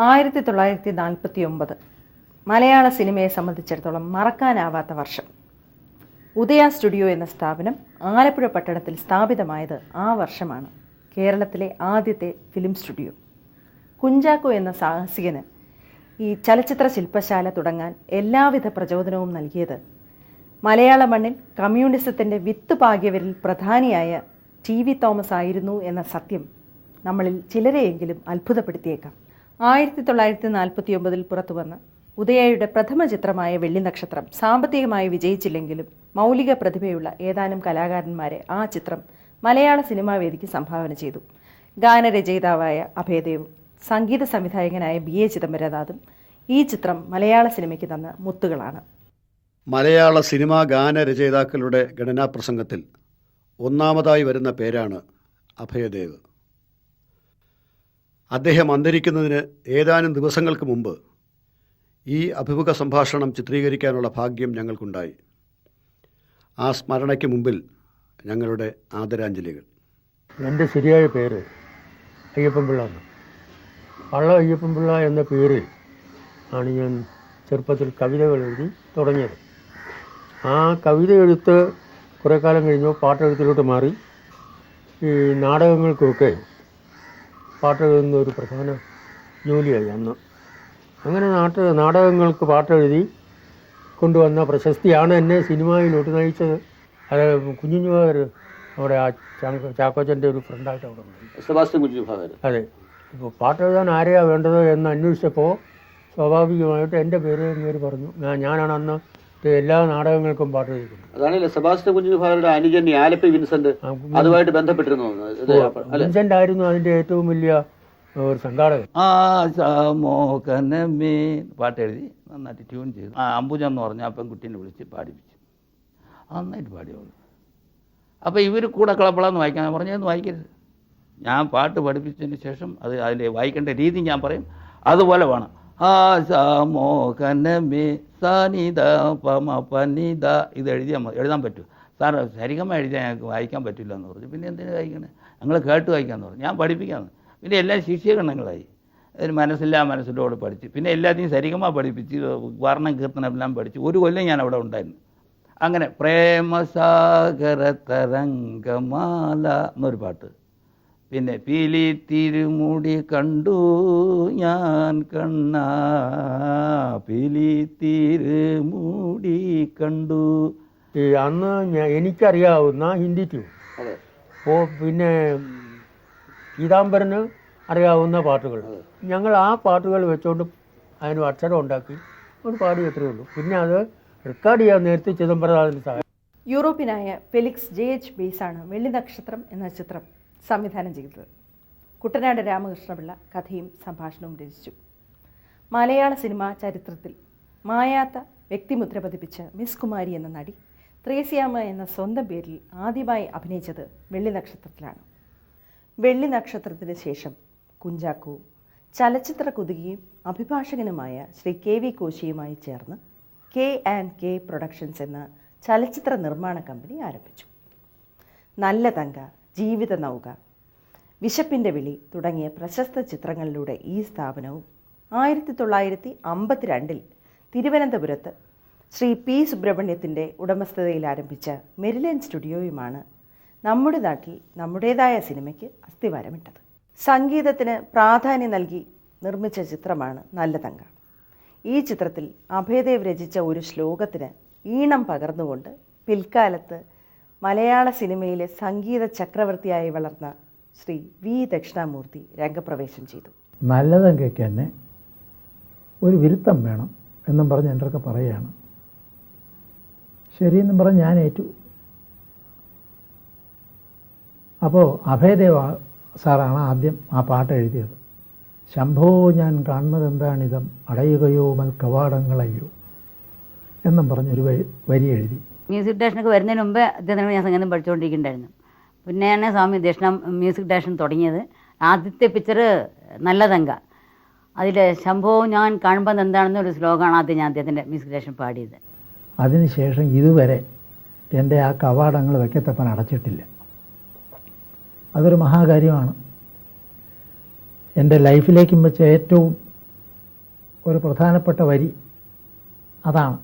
ആയിരത്തി തൊള്ളായിരത്തി നാൽപ്പത്തി ഒമ്പത് മലയാള സിനിമയെ സംബന്ധിച്ചിടത്തോളം മറക്കാനാവാത്ത വർഷം. ഉദയ സ്റ്റുഡിയോ എന്ന സ്ഥാപനം ആലപ്പുഴ പട്ടണത്തിൽ സ്ഥാപിതമായത് ആ വർഷമാണ്. കേരളത്തിലെ ആദ്യത്തെ ഫിലിം സ്റ്റുഡിയോ. കുഞ്ചാക്കോ എന്ന സാഹസികന് ഈ ചലച്ചിത്ര ശില്പശാല തുടങ്ങാൻ എല്ലാവിധ പ്രചോദനവും നൽകിയത് മലയാള മണ്ണിൽ കമ്മ്യൂണിസത്തിന്റെ വിത്ത് പാകിയവരിൽ പ്രധാനിയായ ടി വി തോമസ് ആയിരുന്നു എന്ന സത്യം നമ്മളിൽ ചിലരെയെങ്കിലും അത്ഭുതപ്പെടുത്തിയേക്കാം. ആയിരത്തി തൊള്ളായിരത്തി നാൽപ്പത്തി ഒമ്പതിൽ പുറത്തുവന്ന ഉദയയുടെ പ്രഥമ ചിത്രമായ വെള്ളി നക്ഷത്രം സാമ്പത്തികമായി വിജയിച്ചില്ലെങ്കിലും മൗലിക പ്രതിഭയുള്ള ഏതാനും കലാകാരന്മാരെ ആ ചിത്രം മലയാള സിനിമാ വേദിക്ക് സംഭാവന ചെയ്തു. ഗാനരചയിതാവായ അഭയദേവും സംഗീത സംവിധായകനായ ബി എ ചിദംബരനാഥും ഈ ചിത്രം മലയാള സിനിമയ്ക്ക് തന്ന മുത്തുകളാണ്. മലയാള സിനിമാ ഗാനരചയിതാക്കളുടെ ഗണനാപ്രസംഗത്തിൽ ഒന്നാമതായി വരുന്ന പേരാണ് അഭയദേവ്. അദ്ദേഹം അന്തരിക്കുന്നതിന് ഏതാനും ദിവസങ്ങൾക്ക് മുമ്പ് ഈ അഭിമുഖ സംഭാഷണം ചിത്രീകരിക്കാനുള്ള ഭാഗ്യം ഞങ്ങൾക്കുണ്ടായി. ആ സ്മരണയ്ക്ക് മുമ്പിൽ ഞങ്ങളുടെ ആദരാഞ്ജലികൾ. എന്റെ ശരിയായ പേര് അയ്യപ്പൻപിള്ള അയ്യപ്പൻ അയ്യപ്പൻപിള്ള എന്ന പേരിൽ ആണ് ഞാൻ ചെറുപ്പത്തിൽ കവിതകൾ എഴുതി തുടങ്ങിയത്. ആ കവിത എഴുത്ത് കുറേ കാലം കഴിഞ്ഞപ്പോൾ പാട്ടെഴുത്തിലോട്ട് മാറി. ഈ നാടകങ്ങൾക്കൊക്കെ പാട്ടെഴുതുന്ന ഒരു പ്രധാന ജോലിയായി അന്ന്. അങ്ങനെ നാട്ട് നാടകങ്ങൾക്ക് പാട്ടെഴുതി കൊണ്ടുവന്ന പ്രശസ്തിയാണ് എന്നെ സിനിമയിലോട്ട് നയിച്ചത്. അത് കുഞ്ഞുഞ്ഞുമാർ അവിടെ ആ ചാക്കോച്ചന്റെ ഒരു ഫ്രണ്ടായിട്ട് അവിടെ ഉണ്ട് അതെ. ഇപ്പോൾ പാട്ട് എഴുതാൻ ആരെയാണ് വേണ്ടത് എന്ന് അന്വേഷിച്ചപ്പോൾ സ്വാഭാവികമായിട്ട് എന്റെ പേര് പറഞ്ഞു. ഞാനാണ് അന്ന് എല്ലാ നാടകങ്ങൾക്കും പാട്ട് എഴുതിക്കുന്നത് അതാണല്ലേ സെബാസ്റ്റ്യൻ കുഞ്ഞു ഭാഗവതരുടെ അനുജൻ ആലപ്പി വിൻസെന്റ് അതുമായിട്ട് ബന്ധപ്പെട്ടിരുന്നു. വിൻസെന്റ് ആയിരുന്നു അതിന്റെ ഏറ്റവും വലിയ ഒരു സംഘാടകൻ. ആശാമോകനമേ പാട്ട് എഴുതി നന്നായിട്ട് ട്യൂൺ ചെയ്തു. ആ അംബുജ എന്ന് പറഞ്ഞ അപ്പം കുട്ടീനെ വിളിച്ച് പാടിപ്പിച്ചു. നന്നായിട്ട് പാടിയോളൂ അപ്പോൾ ഇവർ കൂടെ കളപ്പളാന്ന് വായിക്കാൻ ഞാൻ പറഞ്ഞതെന്ന് വായിക്കരുത്. ഞാൻ പാട്ട് പഠിപ്പിച്ചതിന് ശേഷം അത് അതിന്റെ വായിക്കേണ്ട രീതി ഞാൻ പറയും. അതുപോലെ വേണം. ആശാമോകനമേ സനിത പമ പനിത ഇത് എഴുതിയാൽ മതി എഴുതാൻ പറ്റും. സാർ സരിഗമ എഴുതിയാൽ ഞങ്ങൾക്ക് വായിക്കാൻ പറ്റില്ല എന്ന് പറഞ്ഞു. പിന്നെ എന്തിനു വായിക്കണേ? ഞങ്ങൾ കേട്ട് വായിക്കാമെന്ന് പറഞ്ഞു. ഞാൻ പഠിപ്പിക്കാമെന്ന് പിന്നെ എല്ലാം ശിഷ്യഗണങ്ങളായി. അതിന് മനസ്സില്ലാ മനസ്സിലോട് പഠിച്ച്. പിന്നെ എല്ലാത്തിനും സരിഗമ പഠിപ്പിച്ച് വർണം കീർത്തനം എല്ലാം പഠിച്ച് ഒരു കൊല്ലം ഞാൻ അവിടെ ഉണ്ടായിരുന്നു. അങ്ങനെ പ്രേമസാഗര തരംഗമാല എന്നൊരു പാട്ട്. പിന്നെ പിലി തിരുമുടി കണ്ടു ഞാൻ കണ്ണ. പിലി തിരുമുടി കണ്ടു. അന്ന് ഞാൻ എനിക്കറിയാവുന്ന ഹിന്ദി ട്യൂൺ അപ്പോൾ ഓ പിന്നെ പീതാംബരന് അറിയാവുന്ന പാട്ടുകൾ. ഞങ്ങൾ ആ പാട്ടുകൾ വെച്ചുകൊണ്ട് അതിന് അക്ഷരം ഉണ്ടാക്കി. ഒരു പാടി അത്രയേ ഉള്ളൂ. പിന്നെ അത് റെക്കോർഡ് ചെയ്യാൻ നേരത്തെ ചിദംബരനാഥിന് സഹായം. യൂറോപ്യനായ ഫെലിക്സ് ജെ എച്ച് ബേസാണ് വെള്ളി നക്ഷത്രം എന്ന ചിത്രം. സംവിധാനം ചെയ്തത്. കുട്ടനാട് രാമകൃഷ്ണപിള്ള കഥയും സംഭാഷണവും രചിച്ചു. മലയാള സിനിമാ ചരിത്രത്തിൽ മായാത്ത വ്യക്തിമുദ്ര പതിപ്പിച്ച മിസ് കുമാരി എന്ന നടി ത്രേസ്യാമ എന്ന സ്വന്തം പേരിൽ ആദ്യമായി അഭിനയിച്ചത് വെള്ളി നക്ഷത്രത്തിലാണ്. വെള്ളി നക്ഷത്രത്തിന് ശേഷം കുഞ്ചാക്കോ ചലച്ചിത്ര കുതുകിയും അഭിഭാഷകനുമായ ശ്രീ കെ വി കോശിയുമായി ചേർന്ന് കെ ആൻഡ് കെ പ്രൊഡക്ഷൻസ് എന്ന ചലച്ചിത്ര നിർമ്മാണ കമ്പനി ആരംഭിച്ചു. നല്ല തങ്ക ജീവിത നൗക. വിശപ്പിന്റെ വിളി തുടങ്ങിയ പ്രശസ്ത ചിത്രങ്ങളിലൂടെ ഈ സ്ഥാപനവും ആയിരത്തി തൊള്ളായിരത്തി അമ്പത്തിരണ്ടിൽ തിരുവനന്തപുരത്ത് ശ്രീ പി സുബ്രഹ്മണ്യത്തിന്റെ ഉടമസ്ഥതയിൽ ആരംഭിച്ച മെരിലൻ സ്റ്റുഡിയോയുമാണ് നമ്മുടെ നാട്ടിൽ നമ്മുടേതായ സിനിമയ്ക്ക് അസ്ഥിവാരമിട്ടത്. സംഗീതത്തിന് പ്രാധാന്യം നൽകി നിർമ്മിച്ച ചിത്രമാണ് നല്ല തങ്ക ഈ ചിത്രത്തിൽ അഭയദേവ് രചിച്ച ഒരു ശ്ലോകത്തിന് ഈണം പകർന്നുകൊണ്ട് പിൽക്കാലത്ത് മലയാള സിനിമയിലെ സംഗീത ചക്രവർത്തിയായി വളർന്ന ശ്രീ വി ദക്ഷിണാമൂർത്തി രംഗപ്രവേശം ചെയ്തു. നല്ലതെങ്കിൽ തന്നെ ഒരു വിരുത്തം വേണം എന്നും പറഞ്ഞ് എന്റെ അടുക്ക പറയുകയാണ്. ശരിയെന്നും പറഞ്ഞ് ഞാൻ ഏറ്റു. അപ്പോൾ അഭയദേവ സാറാണ് ആദ്യം ആ പാട്ട് എഴുതിയത്. ശംഭോ ഞാൻ കാണുന്നത് എന്താണിതം അടയുകയോ മൽ കവാടങ്ങളയോ എന്നും പറഞ്ഞൊരു വരി എഴുതി. മ്യൂസിക് ഡയറക്ഷനൊക്കെ വരുന്നതിന് മുമ്പേ അദ്ദേഹത്തിന് ഞാൻ സംഗീതം പഠിച്ചുകൊണ്ടിരിക്കുന്നുണ്ടായിരുന്നു പിന്നെയാണ് സ്വാമി ദക്ഷിണ മ്യൂസിക് ഡയറക്ഷൻ തുടങ്ങിയത്. ആദ്യത്തെ പിക്ചർ നല്ലതങ്ക അതിൽ ശംഭോ ഞാൻ കാണുമ്പോൾ എന്താണെന്ന് ഒരു ശ്ലോകമാണ് ആദ്യം ഞാൻ അദ്ദേഹത്തിന്റെ മ്യൂസിക് ഡയറക്ഷൻ പാടിയത്. അതിനുശേഷം ഇതുവരെ എന്റെ ആ കവാടങ്ങൾ വെക്കത്തപ്പൻ അടച്ചിട്ടില്ല. അതൊരു മഹാകാര്യമാണ്. എന്റെ ലൈഫിലേക്കും വെച്ച ഏറ്റവും ഒരു പ്രധാനപ്പെട്ട വരി അതാണ്.